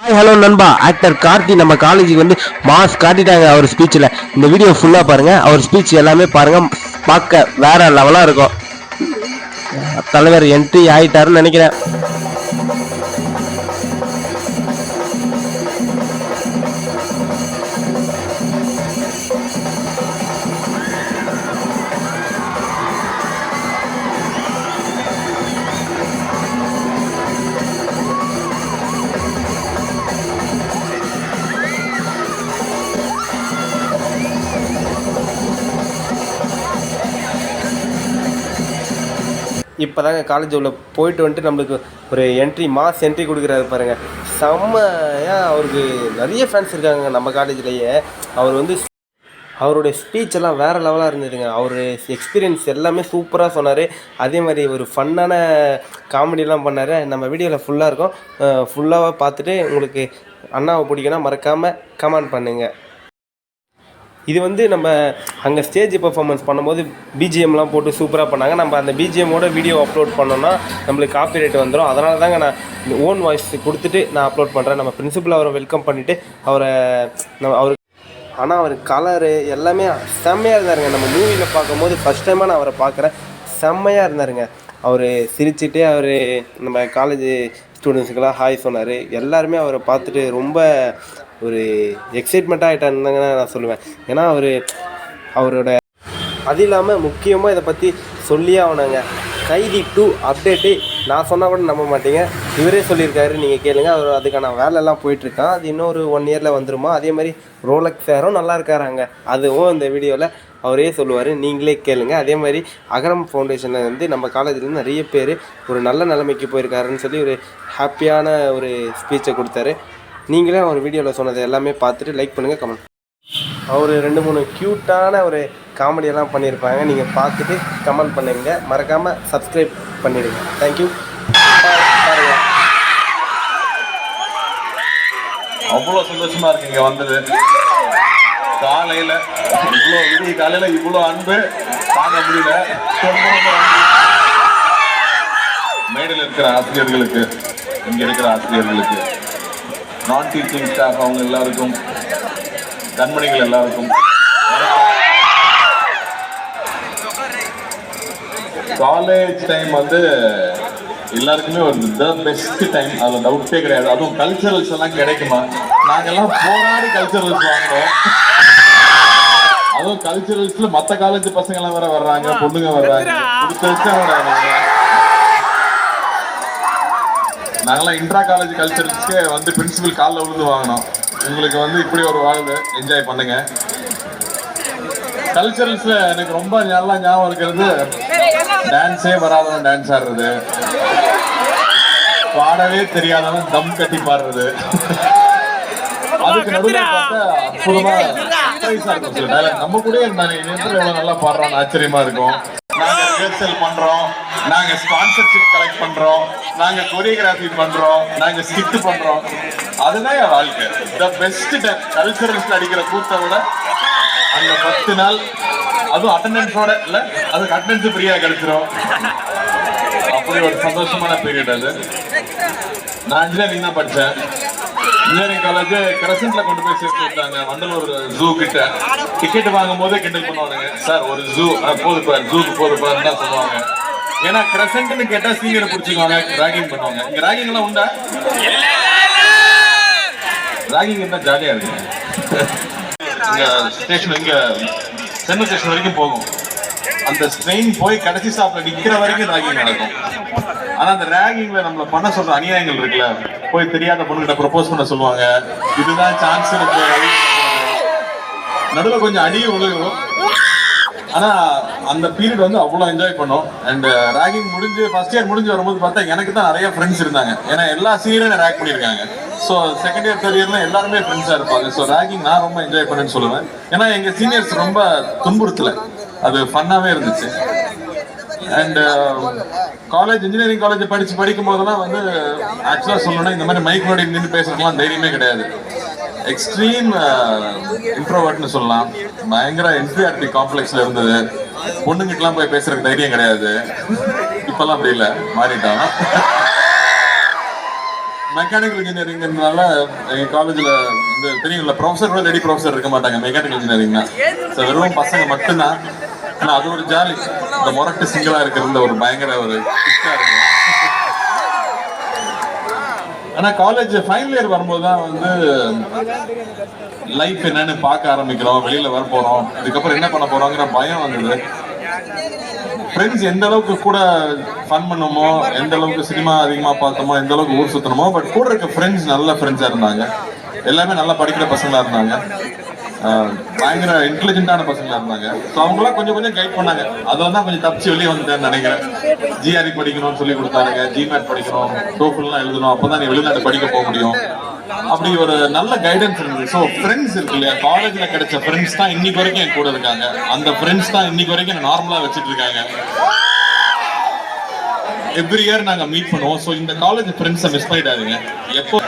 Hi hello நண்பா. Actor Karthi நம்ம காலேஜுக்கு வந்து மாஸ் காட்டிட்டாங்க அவர் ஸ்பீச்சில் இந்த வீடியோ ஃபுல்லாக பாருங்கள் அவர் ஸ்பீச் எல்லாமே பாருங்க. பார்க்க வேற லெவலாக இருக்கும். தலைவர் என்ட்ரி ஆகிட்டாருன்னு நினைக்கிறேன். இப்போதாங்க காலேஜ் உள்ள போயிட்டு வந்துட்டு நம்மளுக்கு ஒரு என்ட்ரி மாஸ் என்ட்ரி கொடுக்குறாரு பாருங்கள் செம்மையாக அவருக்கு நிறைய ஃபேன்ஸ் இருக்காங்க நம்ம காலேஜ்லேயே அவர் வந்து அவருடைய ஸ்பீச் எல்லாம் வேறு லெவலாக இருந்ததுங்க. அவர் எக்ஸ்பீரியன்ஸ் எல்லாமே சூப்பராக சொன்னார். அதே மாதிரி ஒரு ஃபன்னான காமெடியெல்லாம் பண்ணார். நம்ம வீடியோவில் ஃபுல்லாக இருக்கும். ஃபுல்லாக பார்த்துட்டு உங்களுக்கு அண்ணாவை பிடிக்குன்னா மறக்காமல் கமெண்ட் பண்ணுங்கள் இது வந்து நம்ம அங்கே ஸ்டேஜ் பர்ஃபார்மன்ஸ் பண்ணும்போது பிஜிஎம்லாம் போட்டு சூப்பராக பண்ணாங்க. நம்ம அந்த பிஜிஎம்மோட வீடியோ அப்லோட் பண்ணோன்னா நம்மளுக்கு காப்பிரைட் வந்துடும் அதனால தாங்க நான் ஓன் வாய்ஸ் கொடுத்துட்டு நான் அப்லோட் பண்ணுறேன் நம்ம பிரின்சிபல் அவரை வெல்கம் பண்ணிவிட்டு அவரை நம்ம அவருக்கு ஆனால் அவர் கலரு எல்லாமே செம்மையாக இருந்தாருங்க. நம்ம மூவியில் பார்க்கும்போது ஃபஸ்ட் டைமாக நான் அவரை பார்க்குறேன். செம்மையாக இருந்தாருங்க. அவர் சிரிச்சுட்டே அவர் நம்ம காலேஜ் ஸ்டூடெண்ட்ஸுக்கெல்லாம் ஹாய் சொன்னார். எல்லாருமே அவரை பார்த்துட்டு ரொம்ப ஒரு எக்ஸைட்மெண்ட்டாக ஆகிட்டாருந்தாங்க நான் சொல்லுவேன். ஏன்னா அவர் அவரோட அது இல்லாமல் முக்கியமாக இதை பற்றி சொல்லியே ஆகணுங்க கைதி டூ அப்டேட்டு நான் சொன்னால் கூட நம்ப மாட்டீங்க. இவரே சொல்லியிருக்காரு நீங்கள் கேளுங்க. அவர் அதுக்கான வேலையெல்லாம் போயிட்டுருக்கான். அது இன்னொரு ஒன் இயரில் வந்துருமா? அதே மாதிரி ரோலக்ஸ் சேரும் நல்லா இருக்காராங்க. அதுவும் இந்த வீடியோவில் அவரே சொல்லுவார். நீங்களே கேளுங்க. அதே மாதிரி அகரம் ஃபவுண்டேஷனில் வந்து நம்ம காலேஜ்லேருந்து நிறைய பேர் ஒரு நல்ல நிலைமைக்கு போயிருக்காருன்னு சொல்லி ஒரு ஹாப்பியான ஒரு ஸ்பீச்சை கொடுத்தாரு. நீங்களே அவர் வீடியோவில் சொன்னது எல்லாமே பார்த்துட்டு லைக் பண்ணுங்கள் கமெண்ட் அவர் ரெண்டு மூணு க்யூட்டான ஒரு காமெடியெல்லாம் பண்ணியிருப்பாங்க நீங்கள் பார்த்துட்டு கமெண்ட் பண்ணுங்க. மறக்காமல் சப்ஸ்கிரைப் பண்ணிவிடுங்க தேங்க்யூ பாருங்க அவ்வளோ சந்தோஷமா இருக்கு இங்க வந்தது. காலையில இவ்வளோ விடிய காலையில இவ்வளோ அன்பு தாங்க முடியல. மேடையில் இருக்கிற ஆசிரியர்களுக்கு இங்க இருக்கிற ஆசிரியர்களுக்கு. நான் டீச்சிங் ஸ்டாஃப் அவங்க எல்லாருக்கும் கண்மணிகள் எல்லாருக்கும். காலேஜ் டைம் வந்து எல்லாருக்குமே ஒரு த பெஸ்ட் டைம் அது டவுட்டே கிடையாது. அதுவும் கல்ச்சரல்ஸ் எல்லாம் கிடைக்குமா? நாங்கெல்லாம் போராடி கல்ச்சரல்ஸ் வாங்குறோம். அதுவும் கல்ச்சரல்ஸ்ல மத்த காலேஜ் பசங்க எல்லாம் வேற வர்றாங்க பொண்ணுங்க வர்றாங்க. வர்றாங்க. நாங்கெல்லாம் இன்ட்ரா காலேஜ் கல்ச்சரல்ஸ்க்கு வந்து பிரின்சிபல் காலில் விழுந்து வாங்கினோம். உங்களுக்கு வந்து இப்படி ஒரு வாழ்வு என்ஜாய் பண்ணுங்க. கல்ச்சரல்ஸ்ல எனக்கு ரொம்ப நல்லா ஞாபகம் இருக்கிறது டான்ஸே வராதவன் டான்ஸ் ஆடுறது. பாடவே தெரியாதவன் தம் கட்டி பாடுறது. அதுக்கு நடுவில் பார்த்தா அற்புதமா surprise ஆ இருக்கும் சில dialogue. நம்ம கூட இருந்தாங்க எவ்வளவு நல்லா பாடுறான்னு ஆச்சரியமா இருக்கும். நாங்க ரிஹர்சல் பண்றோம். நாங்க ஸ்பான்சர்ஷிப் கலெக்ட் பண்றோம். நாங்க கொரியோகிராஃபி பண்றோம். நாங்க ஸ்கிட் பண்றோம். அதுதான் என் வாழ்க்கை. த பெஸ்ட் டைம் கல்ச்சரல்ஸ்ல அடிக்கிற கூத்தை விட அந்த பத்து நாள் அதுவும் அட்டண்டன்ஸோட இல்ல அதுக்கு அட்டண்டன்ஸ் ஃப்ரீயா கிடைச்சிரும். அப்படி ஒரு சந்தோஷமான பீரியட் அது. நான் இன்ஜினியரிங் தான் படிச்சேன். இன்ஜினியரிங் காலேஜ் கிரசன்ட்ல கொண்டு போய் சேர்த்து விட்டாங்க. வண்டலூர் ஜூ கிட்ட. டிக்கெட் வாங்கும் போதே கிண்டல் பண்ணுவானுங்க. சார் ஒரு ஜூ போது பார் ஜூக்கு போது பாருன்னு தான் சொல்லுவாங்க. ஏன்னா கிரசன்ட்னு கேட்டா சீனியரை பிடிச்சிக்குவாங்க ராகிங் பண்ணுவாங்க. இங்க ராகிங் எல்லாம் உண்டா? ராகிங் இருந்தா ஜாலியா இருக்கு இங்க ஸ்டேஷன் இங்க சென்னை ஸ்டேஷன் வரைக்கும் போகும். அந்த ஸ்ட்ரெயின் போய் கடைசி ஸ்டாப்ல நிக்கிற வரைக்கும் ராகிங் நடக்கும். ஆனா அந்த ராகிங்ல நம்மள பண்ண சொல்ற அநியாயங்கள் இருக்குல்ல. போய் தெரியாத பொண்ணுகிட்ட ப்ரொபோஸ் பண்ண சொல்லுவாங்க. இதுதான் சான்ஸ் நடுவில் கொஞ்சம் அடியும் விழுகும் ஆனா அந்த பீரியட் வந்து அவ்வளோ என்ஜாய் பண்ணோம். அண்ட் ராகிங் uh, முடிஞ்சு ஃபர்ஸ்ட் இயர் முடிஞ்சு வரும்போது பார்த்தா எனக்கு தான் நிறைய ஃப்ரெண்ட்ஸ் இருந்தாங்க. ஏன்னா எல்லா சீனியரும் ரேக் பண்ணியிருக்காங்க. ஸோ செகண்ட் இயர் தேர்ட் இயர்லாம் எல்லாருமே ஃப்ரெண்ட்ஸாக இருப்பாங்க. ஸோ ராகிங் நான் ரொம்ப என்ஜாய் பண்ணேன்னு சொல்லுவேன். ஏன்னா எங்கள் சீனியர்ஸ் ரொம்ப துன்புறுத்தலை. அது ஃபன்னாகவே இருந்துச்சு. அண்ட் காலேஜ் இன்ஜினியரிங் காலேஜ் படிச்சு படிக்கும் போதெல்லாம் வந்து ஆக்சுவலா சொல்லணும்னா இந்த மாதிரி மைக் முன்னாடி நின்று பேசுறதுலாம் தைரியமே கிடையாது. எக்ஸ்ட்ரீம் இன்ட்ரோவர்ட்னு uh, சொல்லலாம். பயங்கர என்சிஆர்டி காம்ப்ளெக்ஸ்ல இருந்தது. பொண்ணுங்கிட்டலாம் போய் பேசுறதுக்கு தைரியம் கிடையாது. இப்பெல்லாம் அப்படி இல்லை. மாறிட்டான் மெக்கானிக்கல் இன்ஜினியரிங்னால எங்கள் காலேஜில் இந்த தெரியுங்களா ப்ரொஃபஸர் கூட லேடி ப்ரொஃபஸர் இருக்க மாட்டாங்க. மெக்கானிக்கல் இன்ஜினியரிங்னா ஸோ வெறும் பசங்க மட்டும்தான். ஆனா அது ஒரு ஜாலி. இந்த முரட்டு சிங்கிளா இருக்கிறது ஒரு பயங்கர ஒரு இருக்கும். ஆனா காலேஜ் ஃபைனல் இயர் வரும்போது தான் வந்து லைஃப் என்னன்னு பார்க்க ஆரம்பிக்கிறோம். வெளியில வர போறோம். இதுக்கப்புறம் என்ன பண்ண போறோங்கிற பயம் வந்தது. ஃப்ரெண்ட்ஸ் எந்த அளவுக்கு கூட ஃபன் பண்ணுமோ எந்த அளவுக்கு சினிமா அதிகமா பார்த்தோமோ எந்த அளவுக்கு ஊர் சுத்தணுமோ பட் கூட இருக்க ஃப்ரெண்ட்ஸ் நல்ல ஃப்ரெண்ட்ஸா இருந்தாங்க. எல்லாமே நல்லா படிக்கிற பசங்களா இருந்தாங்க. பயங்கர இன்டெலிஜென்ட்டான பசங்களாக இருந்தாங்க. ஸோ அவங்களாம் கொஞ்சம் கொஞ்சம் கைட் பண்ணாங்க. அதில் தான் கொஞ்சம் தப்பிச்சு வெளியே வந்துட்டேன்னு நினைக்கிறேன். ஜிஆர்இ படிக்கணும்னு சொல்லி கொடுத்தாருங்க ஜிமேட் படிக்கணும். டோஃபுல்லாம் எழுதணும். அப்பதான் நீ வெளிநாட்டு படிக்க போக முடியும். அப்படி ஒரு நல்ல கைடன்ஸ் இருந்தது. ஸோ ஃப்ரெண்ட்ஸ் இருக்கு இல்லையா? காலேஜில் கிடைச்ச ஃப்ரெண்ட்ஸ் தான் இன்னைக்கு வரைக்கும் என் கூட இருக்காங்க. அந்த ஃப்ரெண்ட்ஸ் தான் இன்னைக்கு வரைக்கும் என்ன நார்மலாக வச்சுட்டு இருக்காங்க. எவ்ரி இயர் நாங்கள் மீட் பண்ணுவோம். ஸோ இந்த காலேஜ் ஃப்ரெண்ட்ஸை மிஸ் பண்ணிடாதீங்க. எப்போ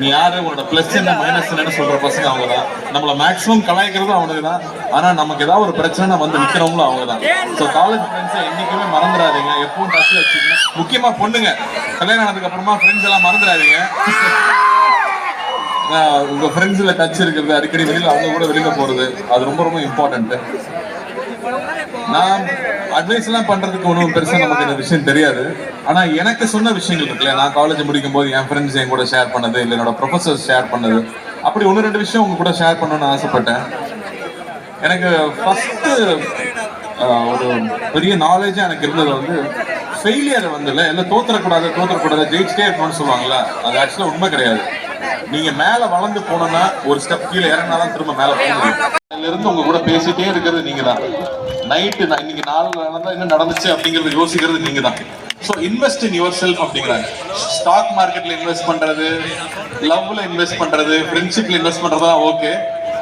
நீ யாரு? உன்னோட பிளஸ் என்ன மைனஸ் என்னன்னு சொல்ற பசங்க அவங்க தான் நம்மள மேக்ஸிமம் கலாய்க்கிறதும் அவனுக்கு தான் ஆனா நமக்கு ஏதாவது ஒரு பிரச்சனை வந்து நிக்கிறவங்களும் அவங்க தான் ஸோ காலேஜ் ஃப்ரெண்ட்ஸை என்னைக்குமே மறந்துடாதீங்க. எப்பவும் டச் வச்சுக்கோங்க. முக்கியமா பொண்ணுங்க. கல்யாணம் ஆனதுக்கு அப்புறமா ஃப்ரெண்ட்ஸ் எல்லாம் மறந்துடாதீங்க. உங்க ஃப்ரெண்ட்ஸ்ல டச் இருக்கிறது அடிக்கடி வெளியில அவங்க கூட வெளியில போறது. அது ரொம்ப ரொம்ப இம்பார்ட்டன்ட் நான் அட்வைஸ் எல்லாம் பண்றதுக்கு ஒன்றும் பெருசா நமக்கு இந்த விஷயம் தெரியாது. ஆனா எனக்கு சொன்ன விஷயங்கள் இருக்குல்ல நான் காலேஜ் முடிக்கும் போது என் ஃப்ரெண்ட்ஸ் என் கூட ஷேர் பண்ணது இல்லை என்னோட ப்ரொஃபசர்ஸ் ஷேர் பண்ணது. அப்படி ஒன்று ரெண்டு விஷயம் உங்க கூட ஷேர் பண்ணணும்னு ஆசைப்பட்டேன். எனக்கு ஃபர்ஸ்ட் ஒரு பெரிய நாலேஜா எனக்கு இருந்தது வந்து ஃபெயிலியர் வந்து இல்லை எல்லாம் தோத்துறக்கூடாது தோத்துறக்கூடாது ஜெயிச்சிட்டே இருக்கணும்னு சொல்லுவாங்கல்ல அது ஆக்சுவலாக உண்மை கிடையாது. நீங்க மேல வளர்ந்து போனோம்னா ஒரு ஸ்டெப் கீழே இறங்கினாதான் திரும்ப மேல போக முடியும் அதுல இருந்து உங்க கூட பேசிட்டே இருக்கிறது நீங்க தான் நைட்டு இன்னைக்கு நாள் நடந்தா என்ன நடந்துச்சு அப்படிங்கறது யோசிக்கிறது நீங்க தான் so invest in yourself அப்படிங்கிறாங்க. ஸ்டாக் மார்க்கெட்ல இன்வெஸ்ட் பண்றது லவ்ல இன்வெஸ்ட் பண்றது ஃப்ரெண்ட்ஷிப்ல இன்வெஸ்ட் பண்றதா okay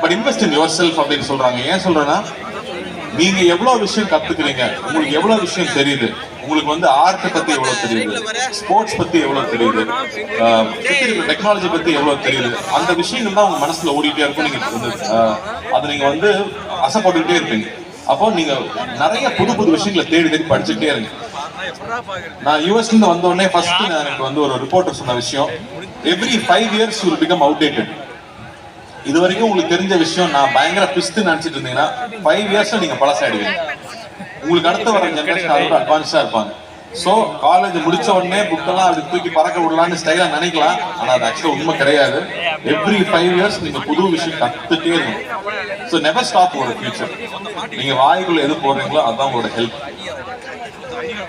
but invest in yourself அப்படின்னு சொல்றாங்க. ஏன் சொல்றேன்னா நீங்க எவ்வளவு விஷயம் கத்துக்கிறீங்க? உங்களுக்கு எவ்வளவு விஷயம் தெரியுது? உங்களுக்கு வந்து ஆர்ட் பத்தி எவ்வளவு தெரியுது? ஸ்போர்ட்ஸ் பத்தி எவ்வளவு தெரியுது? டெக்னாலஜி பத்தி எவ்வளவு தெரியுது? அந்த விஷயங்கள் தான் உங்க மனசுல ஓடிட்டே இருக்கும். நீங்க வந்து அதை நீங்க வந்து அசைப்பட்டுக்கிட்டே இருப்பீங்க. அப்போ நீங்க நிறைய புது புது விஷயங்களை தேடி தேடி படிச்சுட்டே இருங்க. நான் யூஎஸ்ல இருந்து வந்த உடனே ஃபர்ஸ்ட் எனக்கு வந்து ஒரு ரிப்போர்ட்டர் சொன்ன விஷயம் every five years will become outdated இது வரைக்கும் உங்களுக்கு தெரிஞ்ச விஷயம் நான் பயங்கர பிஸ்து நினைச்சிட்டு இருந்தீங்கன்னா ஃபைவ் இயர்ஸ்ல நீங்க பழசாயிடுவீங்க உங்களுக்கு அடுத்த வர ஜென்ரேஷன் அதோட அட்வான்ஸா இருப்பாங்க. ஸோ காலேஜ் முடிச்ச உடனே புக்கெல்லாம் அப்படி தூக்கி பறக்க விடலான்னு ஸ்டைலா நினைக்கலாம். ஆனா அது ஆக்சுவலா உண்மை கிடையாது. எவ்ரி ஃபைவ் இயர்ஸ் நீங்க புது விஷயம் கத்துட்டே இருக்கணும். ஸோ நெவர் ஸ்டாப் உங்களோட ஃபியூச்சர் நீங்க வாய்க்குள்ள எது போடுறீங்களோ அதுதான் உங்களோட ஹெல்ப்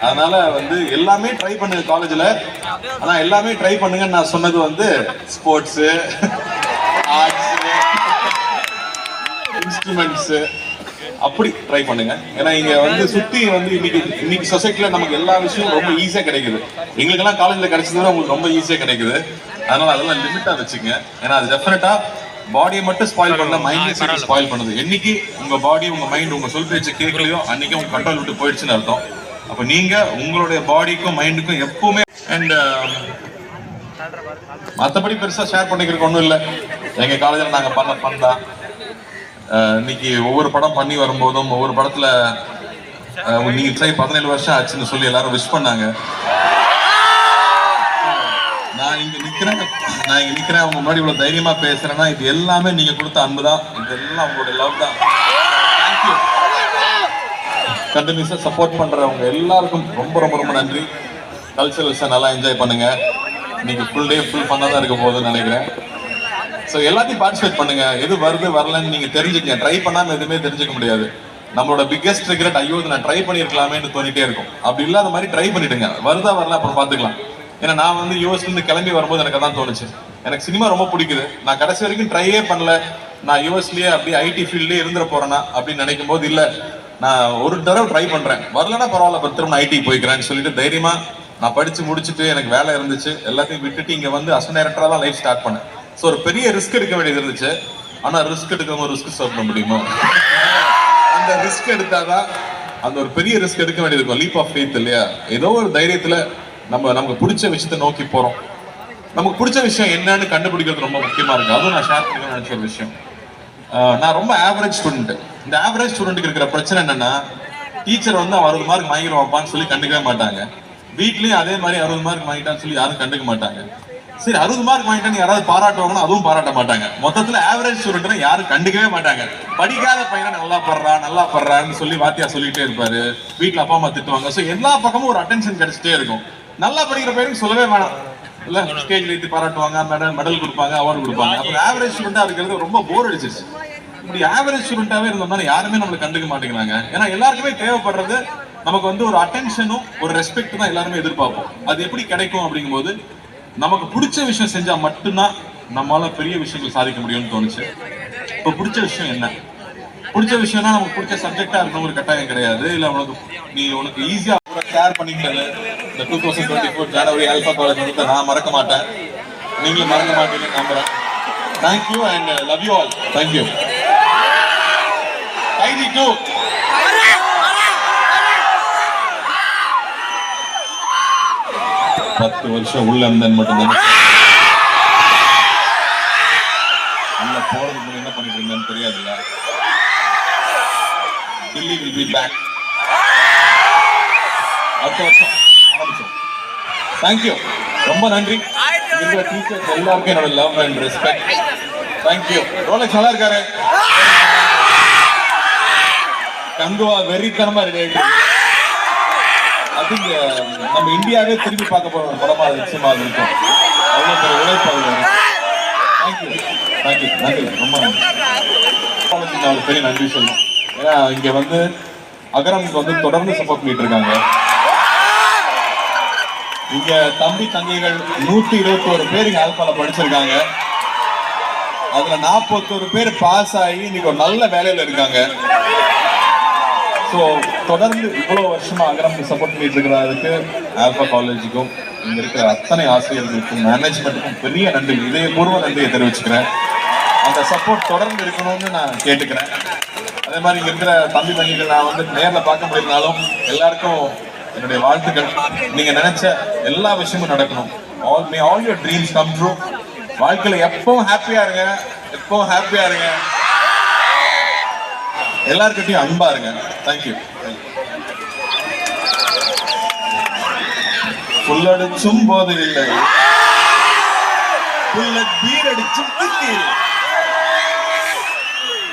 அதனால வந்து எல்லாமே ட்ரை பண்ணுங்க காலேஜ்ல ஆனா எல்லாமே ட்ரை பண்ணுங்கன்னு நான் சொன்னது வந்து ஸ்போர்ட்ஸ் இன்ஸ்ட்ருமெண்ட்ஸ் அப்படி ட்ரை பண்ணுங்க. ஏன்னா இங்க வந்து சுத்தி வந்து இன்னைக்கு இன்னைக்கு சொசைட்டில நமக்கு எல்லா விஷயமும் ரொம்ப ஈஸியா கிடைக்குது. எங்களுக்கெல்லாம் காலேஜ்ல கிடைச்சது உங்களுக்கு ரொம்ப ஈஸியா கிடைக்குது. அதனால அதெல்லாம் லிமிட்டா வச்சுங்க ஏன்னா அது டெஃபினட்டா பாடியை மட்டும் ஸ்பாயில் பண்ணல மைண்டையும் ஸ்பாயில் பண்ணுது. என்னைக்கு உங்க பாடி உங்க மைண்ட் உங்க சொல் பேச்சு கேட்கலையோ அன்னைக்கு உங்க கண்ட்ரோல் விட்டு போயிடுச்சுன்னு அர்த்தம். அப்ப நீங்க உங்களுடைய பாடிக்கும் மைண்டுக்கும் எப்பவுமே அண்ட் மத்தபடி பெருசா ஷேர் பண்ணிக்கிறதுக்கு ஒண்ணும் இல்ல. எங்க காலேஜ்ல நாங்க பண்ண பண்ணலாம் இன்னைக்கு ஒவ்வொரு படம் பண்ணி வரும்போதும் ஒவ்வொரு படத்துல நீங்க ட்ரை பதினேழு வருஷம் ஆச்சுன்னு சொல்லி எல்லாரும் விஷ் பண்ணாங்க. நான் இங்க நிக்கிறேன் நான் இங்க நிக்கிறேன் உங்க முன்னாடி இவ்வளவு தைரியமா பேசுறேன்னா இது எல்லாமே நீங்க கொடுத்த அன்பு தான். இது எல்லாம் உங்களுடைய லவ் தான். தேங்க்யூ கண்டினியூஸா சப்போர்ட் பண்றவங்க எல்லாருக்கும் ரொம்ப ரொம்ப ரொம்ப நன்றி. கல்ச்சரல்ஸை நல்லா என்ஜாய் பண்ணுங்க. இன்னைக்கு ஃபுல் டே ஃபுல் பண்ணா தான் இருக்க போகுதுன்னு நினைக்கிறேன். ஸோ எல்லாத்தையும் பார்ட்டிசிபேட் பண்ணுங்க. எது வருது வரலன்னு நீங்க தெரிஞ்சுக்கங்க. ட்ரை பண்ணாம எதுவுமே தெரிஞ்சுக்க முடியாது. நம்மளோட பிக்கஸ்ட் ரிக்ரெட் ஐயோ இது நான் ட்ரை பண்ணியிருக்கலாமேன்னு தோணிட்டே இருக்கும். அப்படி இல்லாத மாதிரி ட்ரை பண்ணிடுங்க. வருதா வரல அப்புறம் பார்த்துக்கலாம். ஏன்னா நான் வந்து யூஎஸ்ல இருந்து கிளம்பி வரும்போது எனக்கு தான் தோணுச்சு. எனக்கு சினிமா ரொம்ப பிடிக்குது. நான் கடைசி வரைக்கும் ட்ரையே பண்ணல. நான் யூஎஸ்லயே அப்படியே ஐடி ஃபீல்ட்லயே இருந்துட போறேனா அப்படின்னு நினைக்கும் போது இல்ல. நான் ஒரு தடவை ட்ரை பண்றேன். வரலன்னா பரவாயில்ல பத்து திரும்ப ஐடி போய்க்கிறேன்னு சொல்லிட்டு தைரியமா நான் படிச்சு முடிச்சுட்டு எனக்கு வேலை இருந்துச்சு. எல்லாத்தையும் விட்டுட்டு இங்க வந்து அசன் டைரக்டரா தான் லைஃப் ஸ்டார்ட் பண்ணேன். ஸோ ஒரு பெரிய ரிஸ்க் எடுக்க வேண்டியது இருந்துச்சு. ஆனா ரிஸ்க் எடுக்காம ரிஸ்க் சொல்ல முடியுமா? அந்த ரிஸ்க் எடுத்தாதான் அந்த ஒரு பெரிய ரிஸ்க் எடுக்க வேண்டியது இருக்கும். லீப் ஆஃப் ஃபேத் இல்லையா? ஏதோ ஒரு தைரியத்துல நம்ம நமக்கு பிடிச்ச விஷயத்தை நோக்கி போறோம். நமக்கு பிடிச்ச விஷயம் என்னன்னு கண்டுபிடிக்கிறது ரொம்ப முக்கியமா இருக்குது அதுவும் நான் ஷேர் பண்ணிக்கணும்னு நினச்ச ஒரு விஷயம். ஆஹ் நான் ரொம்ப ஆவரேஜ் ஸ்டூடெண்ட் இந்த ஆவரேஜ் ஸ்டூடெண்ட்டுக்கு இருக்கிற பிரச்சனை என்னன்னா டீச்சர் வந்து அறுபது மார்க் வாங்கிடுவாப்பான்னு சொல்லி கண்டுக்கவே மாட்டாங்க. வீட்லயும் அதே மாதிரி அறுபது மார்க் வாங்கிட்டான்னு சொல்லி யாரும் கண்டுக்க மாட்டாங்க. சரி அறுபது மார்க் வாங்கிட்டு யாராவது பாராட்டுவாங்கன்னா அதுவும் பாராட்ட மாட்டாங்க. மொத்தத்துல ஆவரேஜ் ஸ்டூடெண்ட்னா யாரும் கண்டுக்கவே மாட்டாங்க. படிக்காத பையனை நல்லா படுறான் நல்லா படுறான்னு சொல்லி வாத்தியா சொல்லிட்டே இருப்பாரு. வீட்ல அப்பா அம்மா திட்டுவாங்க. சோ எல்லா பக்கமும் ஒரு அட்டென்ஷன் கிடைச்சிட்டே இருக்கும். நல்லா படிக்கிற பையனுக்கு சொல்லவே வேணாம். இல்ல ஸ்டேஜ்ல ஏத்தி பாராட்டுவாங்க மெடல் மெடல் கொடுப்பாங்க அவார்டு கொடுப்பாங்க. அப்புறம் ஆவரேஜ் ஸ்டூடெண்டா இருக்கிறது ரொம்ப போர் அடிச்சிருச்சு. இப்படி ஆவரேஜ் ஸ்டூடெண்டாவே இருந்தோம்னா யாருமே நம்மளுக்கு கண்டுக்க மாட்டேங்கிறாங்க. ஏன்னா எல்லாருக்குமே தேவைப்படுறது நமக்கு வந்து ஒரு அட்டென்ஷனும் ஒரு ரெஸ்பெக்ட் தான் எல்லாருமே எதிர்பார்ப்போம். அது எப்படி கிடைக்கும் அப்படிங்கும்போது நமக்கு பிடிச்ச விஷயம் செஞ்சா மட்டும்தான் நம்மளால பெரிய விஷயங்கள் சாதிக்க முடியும்னு தோணுச்சு. இப்போ பிடிச்ச விஷயம் என்ன? பிடிச்ச விஷயம்னா நமக்கு பிடிச்ச சப்ஜெக்டா இருக்கணும் ஒரு கட்டாயம் கிடையாது. இல்ல உனக்கு நீ உனக்கு ஈஸியா ஷேர் பண்ணிக்கிறது இந்த டூ தௌசண்ட் டுவெண்ட்டி ஃபோர் ஜனவரி அல்பா காலேஜ் வந்து நான் மறக்க மாட்டேன். நீங்களும் மறக்க மாட்டீங்கன்னு நம்புறேன். Thank you and love you all thank you Kaithi two பத்து வருஷம் உள்ள இருந்தேன் மட்டும் நினைச்சு உள்ள போறதுக்கு என்ன பண்ணிட்டு இருந்தேன்னு தெரியாதுல்ல? டில்லி வில் பி பேக் அடுத்த வருஷம் ஆரம்பிச்சோம் தேங்க்யூ ரொம்ப நன்றி. இருக்கிற டீச்சர்ஸ் எல்லாருக்கும் என்னோட love and respect thank you Rolex நல்லா இருக்காரு? கங்குவா வெறித்தனமா ரெடி ஆயிட்டு. இங்க நம்ம இந்தியாவே திரும்பி பார்க்க போற ஒரு படமா அது நிச்சயமா இருக்கும். அவ்வளவு பெரிய உழைப்பு அதுல இருக்கு தேங்க்யூ தேங்க்யூ நன்றி ரொம்ப நன்றி. அவங்களுக்கு பெரிய நன்றி சொல்லணும். ஏன்னா இங்க வந்து அகரமுக்கு வந்து தொடர்ந்து சப்போர்ட் பண்ணிட்டு இருக்காங்க. இங்க தம்பி தங்கைகள் நூத்தி இருபத்தி ஒரு பேர் இங்க ஆல்பால படிச்சிருக்காங்க. அதுல நாற்பத்தொரு பேர் பாஸ் ஆகி இன்னைக்கு ஒரு நல்ல வேலையில இருக்காங்க. ஸோ தொடர்ந்து இவ்வளவு வருஷமா அகரம் சப்போர்ட் பண்ணிட்டு இருக்கிறதுக்கு ஆல்பா காலேஜுக்கும் இங்க இருக்கிற அத்தனை ஆசிரியர்களுக்கும் மேனேஜ்மெண்ட்டுக்கும் பெரிய நன்றி இதயபூர்வ நன்றியை தெரிவிச்சுக்கிறேன். அந்த சப்போர்ட் தொடர்ந்து இருக்கணும்னு நான் கேட்டுக்கிறேன். அதே மாதிரி இங்க இருக்கிற தம்பி தங்கிகள் நான் வந்து நேரில் பார்க்க முடியலனாலும் எல்லாருக்கும் என்னுடைய வாழ்த்துக்கள். நீங்க நினைச்ச எல்லா விஷயமும் நடக்கணும். All may all your dreams come true வாழ்க்கையில எப்பவும் ஹாப்பியா இருங்க. எப்பவும் ஹாப்பியா இருங்க. எல்லாருக்கிட்டையும் அன்பா இருங்க. தேங்க்யூ புல்லடிச்சும் போது இல்லை புல்லட் பீர் அடிச்சும்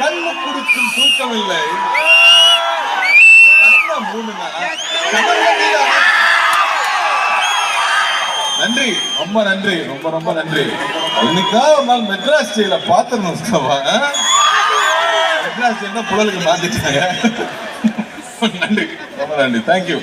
கண்ணு குடிச்சும் தூக்கம் இல்லை நன்றி. ரொம்ப நன்றி. ரொம்ப ரொம்ப நன்றி. இன்னைக்கா ஒரு நாள் மெட்ராஸ் ஸ்டைல பாத்துருந்தோம் மெட்ராஸ் என்ன புழலுக்கு மாத்திட்டாங்க. நன்றி. ரொம்ப நன்றி. தேங்க்யூ